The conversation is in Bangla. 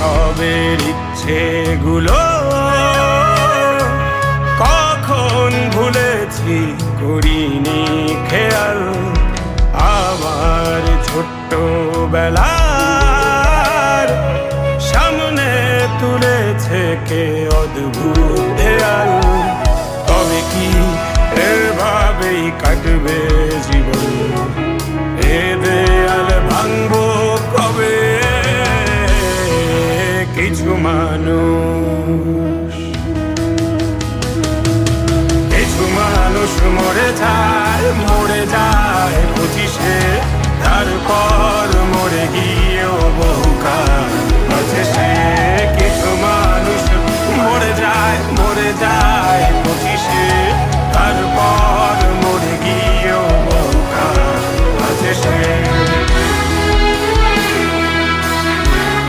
শৈশবের ইচ্ছেগুলো কখন ভুলেছি করিনি খেয়াল? আমার ছোট্ট বেলার সামনে তুলেছে কে অদ্ভুত দেয়াল? তবে কি এভাবেই কাটবে? কিছু মানুষ কিছু মানুষ মরে যায় মরে যায় পঁচিশে তারপর মরে গিয়েও বহুকাল আছে সে কিছু মানুষ মরে যায় মরে যায়